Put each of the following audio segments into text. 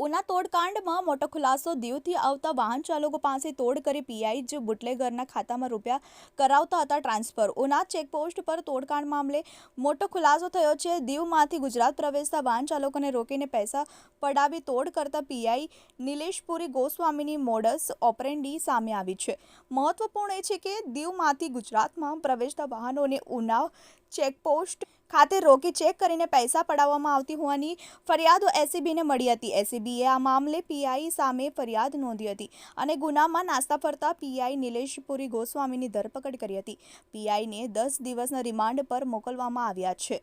ઉના તોડકાંડમાં મોટો ખુલાસો દીવથી આવતા વાહન ચાલકો પાસે તોડ કરી પીઆઈ જે બુટલેગરના ખાતામાં રૂપિયા કરાવતા હતા ટ્રાન્સફર. ઉના ચેકપોસ્ટ પર તોડકાંડ મામલે મોટો ખુલાસો થયો છે. દીવમાંથી ગુજરાત પ્રવેશતા વાહન ચાલકોને રોકીને પૈસા પડાવી તોડ કરતા પીઆઈ નિલેશપુરી ગોસ્વામીની મોડસ ઓપરેન્ડી સામે આવી છે. મહત્વપૂર્ણ એ છે કે દીવમાંથી ગુજરાતમાં પ્રવેશતા વાહનોને ઉના ચેકપોસ્ટ ખાતે રોકી ચેક કરીને પૈસા પડાવવામાં આવતી હોવાની ફરિયાદો એસીબીને મળી હતી. એસીબીએ આ મામલે પીઆઈ સામે ફરિયાદ નોંધી હતી અને ગુનામાં નાસ્તા ફરતા પીઆઈ નિલેશપુરી ગોસ્વામીની ધરપકડ કરી હતી. પીઆઈને દસ દિવસના રિમાન્ડ પર મોકલવામાં આવ્યા છે.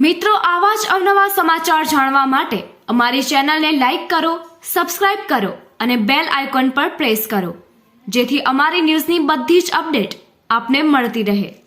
મિત્રો, આવા જ અવનવા સમાચાર જાણવા માટે અમારી ચેનલને લાઇક કરો, સબસ્ક્રાઇબ કરો અને બેલ આઇકોન પર પ્રેસ કરો, જેથી અમારી ન્યૂઝની બધી જ અપડેટ આપને મળતી રહે.